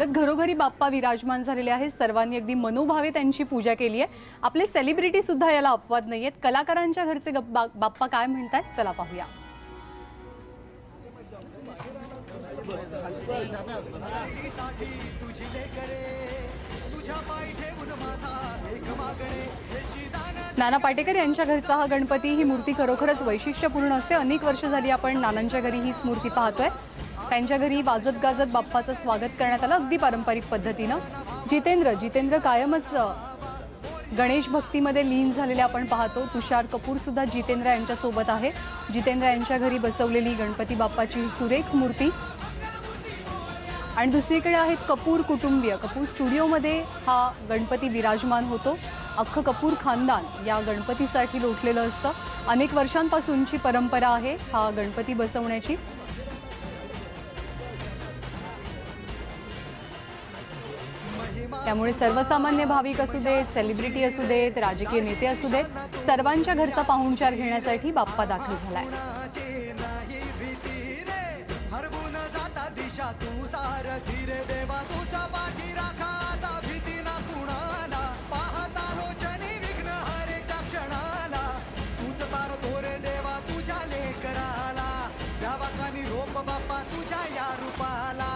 तर घरोघरी बाप्पा विराजमान झालेले आहेत. सर्वांनी अगदी मनोभावे त्यांची पूजा केली आहे. आपले सेलिब्रिटी सुद्धा याला अपवाद नाहीयेत. कलाकारांच्या घरचे बाप्पा काय म्हणतात? चला पाहूया. नाना पाटेकर यांच्या घरचा हा गणपती ही मूर्ती खरोखरच वैशिष्ट्यपूर्ण असते. अनेक वर्ष झाली आपण नानांच्या घरी हीच मूर्ती पाहतोय. त्यांच्या घरी वाजत गाजत बाप्पाचं स्वागत करण्यात आलं अगदी पारंपरिक पद्धतीनं. जितेंद्र जितेंद्र कायमच गणेश भक्तीमध्ये लीन झालेले आपण पाहतो. तुषार कपूर सुद्धा जितेंद्र यांच्यासोबत आहे. जितेंद्र यांच्या घरी बसवलेली गणपती बाप्पाची ही सुरेख मूर्ती. आणि दुसरीकडे आहेत कपूर कुटुंबीय. कपूर स्टुडिओमध्ये हा गणपती विराजमान होतो. अख्खं कपूर खानदान या गणपतीसाठी लोटलेलं असतं. अनेक वर्षांपासूनची परंपरा आहे हा गणपती बसवण्याची. त्यामुळे सर्वसामान्य भाविक असू देत सेलिब्रिटी असू देत राजकीय नेते असू देत सर्वांच्या घरचा पाहुणचार घेण्यासाठी बाप्पा दाखल झालाय. कोणाची भीती रे जाता दिशा देवा भीती पाहता विघ्न क्षणाला देवा बाप्पा तुझ्या या रूपाला.